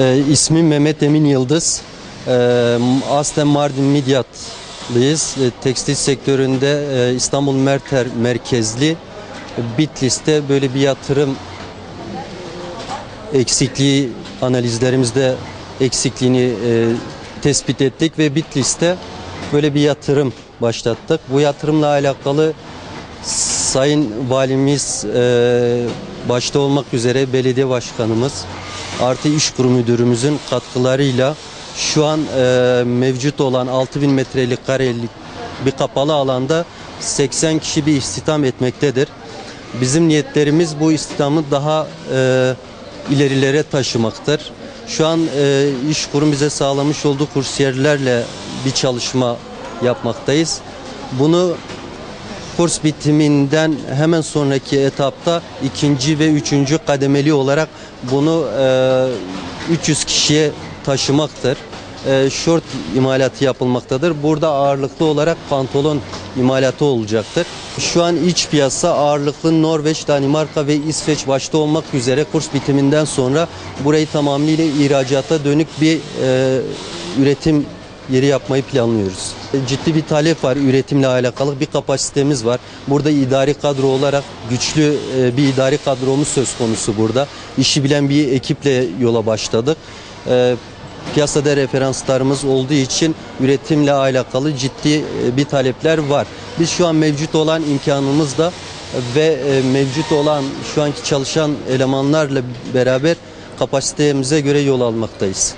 Ee, ismim Mehmet Emin Yıldız. Ee, aslen Mardin Midyatlıyız. Ee, tekstil sektöründe e, İstanbul Merter merkezli Bitlis'te böyle bir yatırım eksikliği analizlerimizde eksikliğini e, tespit ettik ve Bitlis'te böyle bir yatırım başlattık. Bu yatırımla alakalı Sayın Valimiz e, başta olmak üzere belediye başkanımız artı iş kurum müdürümüzün katkılarıyla şu an e, mevcut olan 6000 metrelik karelik bir kapalı alanda 80 kişi bir istihdam etmektedir. Bizim niyetlerimiz bu istihdamı daha e, ilerilere taşımaktır. Şu an e, iş kurum bize sağlamış olduğu kursiyerlerle bir çalışma yapmaktayız. Bunu kurs bitiminden hemen sonraki etapta ikinci ve üçüncü kademeli olarak bunu e, 300 kişiye taşımaktır. E, şort imalatı yapılmaktadır. Burada ağırlıklı olarak pantolon imalatı olacaktır. Şu an iç piyasa ağırlıklı Norveç, Danimarka ve İsveç başta olmak üzere kurs bitiminden sonra burayı tamamıyla ihracata dönük bir e, üretim yeri yapmayı planlıyoruz. Ciddi bir talep var üretimle alakalı bir kapasitemiz var. Burada idari kadro olarak güçlü e, bir idari kadromuz söz konusu burada. İşi bilen bir ekiple yola başladık. E, Piyasada referanslarımız olduğu için üretimle alakalı ciddi e, bir talepler var. Biz şu an mevcut olan imkanımızla ve e, mevcut olan şu anki çalışan elemanlarla beraber kapasitemize göre yol almaktayız.